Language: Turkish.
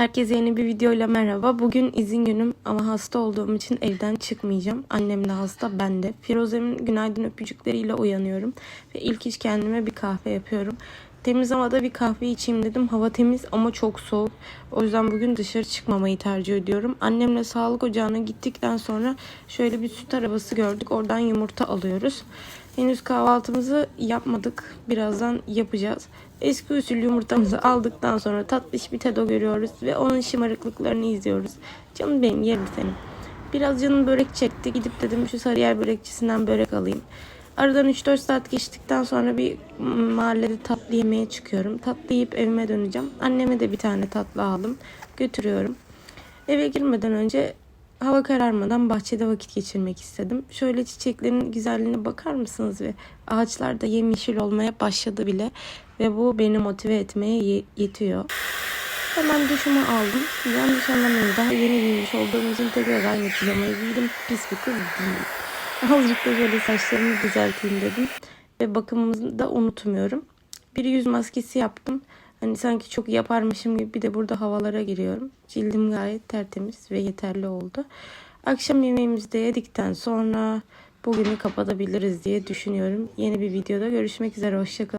Herkese yeni bir videoyla merhaba. Bugün izin günüm ama hasta olduğum için evden çıkmayacağım. Annem de hasta, ben de. Firuze'min günaydın öpücükleriyle uyanıyorum. Ve ilk iş kendime bir kahve yapıyorum. Temiz havada bir kahve içeyim dedim. Hava temiz ama çok soğuk. O yüzden bugün dışarı çıkmamayı tercih ediyorum. Annemle sağlık ocağına gittikten sonra şöyle bir süt arabası gördük. Oradan yumurta alıyoruz. Henüz kahvaltımızı yapmadık. Birazdan yapacağız. Eski usul yumurtamızı aldıktan sonra tatlış bir tedo görüyoruz ve onun şımarıklıklarını izliyoruz. Canım benim yerim seni. Biraz canım börek çekti. Gidip dedim şu Sarıyer börekçisinden börek alayım. Aradan 3-4 saat geçtikten sonra bir mahallede tatlı yemeye çıkıyorum. Tatlı yiyip evime döneceğim. Anneme de bir tane tatlı aldım. Götürüyorum. Eve girmeden önce hava kararmadan bahçede vakit geçirmek istedim. Şöyle çiçeklerin güzelliğine bakar mısınız ve ağaçlar da yemyeşil olmaya başladı bile ve bu beni motive etmeye ye- yetiyor. Hemen duşumu aldım. Yanlış anlamayın daha yeni giymiş olduğum için tekrar aynı pijamayı giydim. Pis bir kız değilim. Azıcık da böyle saçlarımı düzelteyim dedim. Ve bakımımı da unutmuyorum. Bir yüz maskesi yaptım. Hani sanki çok yaparmışım gibi bir de burada havalara giriyorum. Cildim gayet tertemiz ve yeterli oldu. Akşam yemeğimizi de yedikten sonra bugünü kapatabiliriz diye düşünüyorum. Yeni bir videoda görüşmek üzere. Hoşçakalın.